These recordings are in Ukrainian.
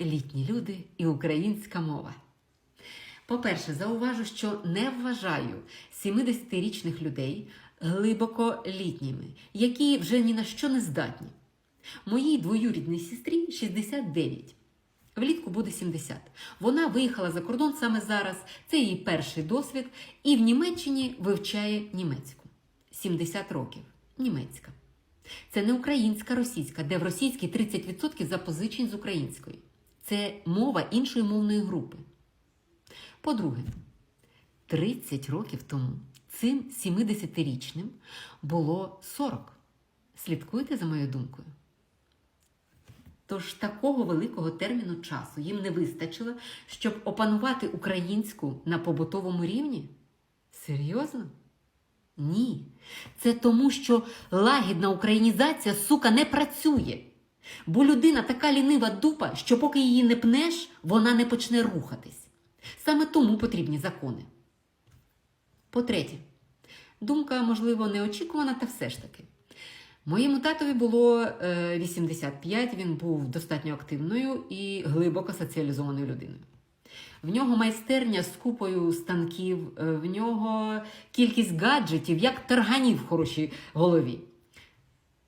літні люди і українська мова. По-перше, зауважу, що не вважаю 70-річних людей глибоко літніми, які вже ні на що не здатні. Моїй двоюрідній сестрі 69. Влітку буде 70. Вона виїхала за кордон саме зараз. Це її перший досвід, і в Німеччині вивчає німецьку. 70 років. Німецька. Це не українська, російська, де в російській 30% запозичень з української. Це мова іншої мовної групи. По-друге, 30 років тому цим 70-річним було 40. Слідкуйте за моєю думкою. Тож такого великого терміну часу їм не вистачило, щоб опанувати українську на побутовому рівні? Серйозно? Ні. Це тому, що лагідна українізація, сука, не працює. Бо людина така лінива дупа, що поки її не пнеш, вона не почне рухатись. Саме тому потрібні закони. По-третє, думка, можливо, неочікувана, та все ж таки. Моєму татові було е, 85, він був достатньо активною і глибоко соціалізованою людиною. В нього майстерня з купою станків, е, в нього кількість гаджетів, як тарганів в хорошій голові.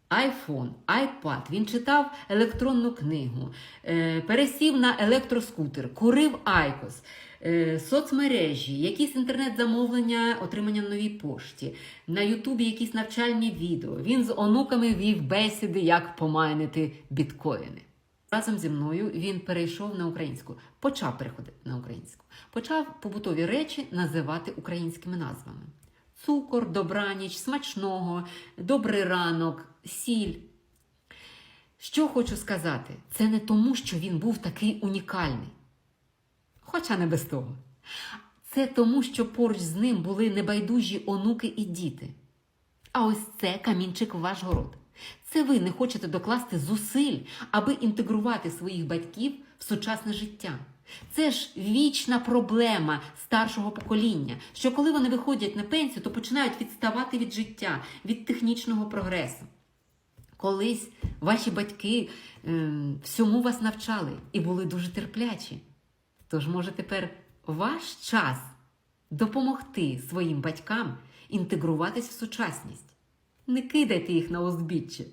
Айфон, айпад, він читав електронну книгу, е, пересів на електроскутер, курив айкос, е, соцмережі, якісь інтернет-замовлення, отримання на новій пошті, на Ютубі якісь навчальні відео. Він з онуками вів бесіди, як помайнити біткоїни. Разом зі мною він перейшов на українську, почав переходити на українську, почав побутові речі називати українськими назвами: цукор, добраніч, смачного, добрий ранок, сіль. Що хочу сказати, це не тому, що він був такий унікальний, хоча не без того. Це тому, що поруч з ним були небайдужі онуки і діти. А ось це камінчик в ваш город. Це ви не хочете докласти зусиль, аби інтегрувати своїх батьків в сучасне життя. Це ж вічна проблема старшого покоління, що коли вони виходять на пенсію, то починають відставати від життя, від технічного прогресу. Колись ваші батьки е, всьому вас навчали і були дуже терплячі. Тож, може, тепер ваш час допомогти своїм батькам інтегруватись в сучасність. Не кидайте їх на узбіччя.